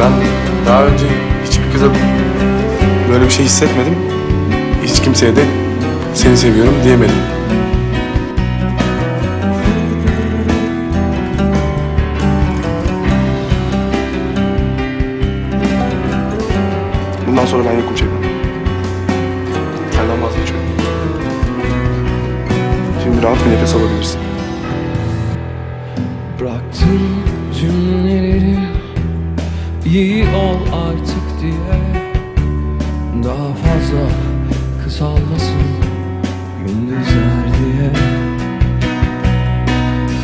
Ben daha önce hiçbir kıza böyle bir şey hissetmedim. Hiç kimseye de seni seviyorum diyemedim. Bundan sonra ben yokum Şebnem. Senden vazgeçiyorum. Şimdi rahat bir nefes alabilirsin. İyi ol artık diye. Daha fazla kısalmasın gündüzler diye.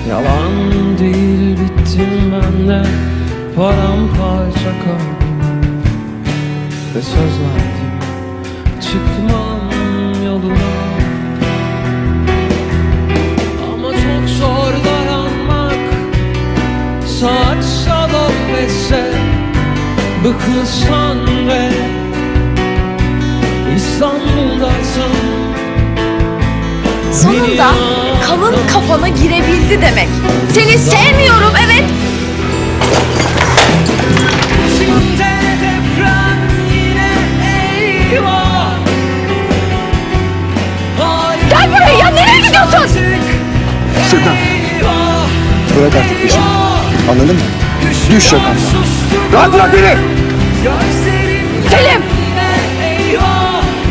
Yalan değil bittim ben de. Paramparça kaldım Ve söz verdim çıkmam yoluna Bıkmışsan ve İstanbul'daysın Sonunda kalın kafana girebildi demek. Seni sevmiyorum evet. İçimde deprem yine eyvah Halim Gel buraya ya nereye gidiyorsun? eyvah Bırak artık peşimi. Anladın mı? Düş. Sustum Rahat bırak beni! Selim!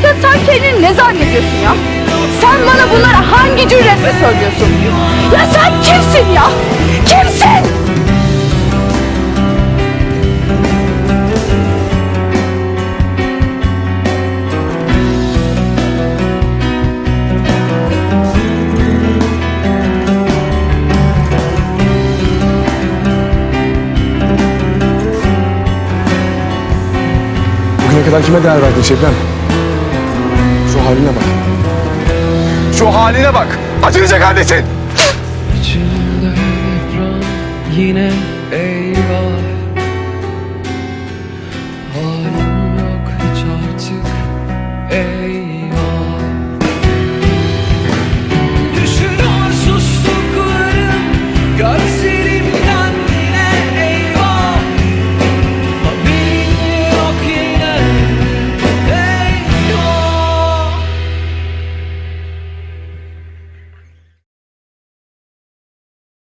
Ya sen kendini ne zannediyorsun ya? Sen bana bunları hangi cüretle söylüyorsun? Ya sen kimsin ya? Bugüne kadar kime değer verdin Şebnem? Şu haline bak. Şu haline bak. Acınacak haldesin. İçimde yine eyvah. Halim yok hiç artık eyvah. Düşün arsuzluklarım görsün.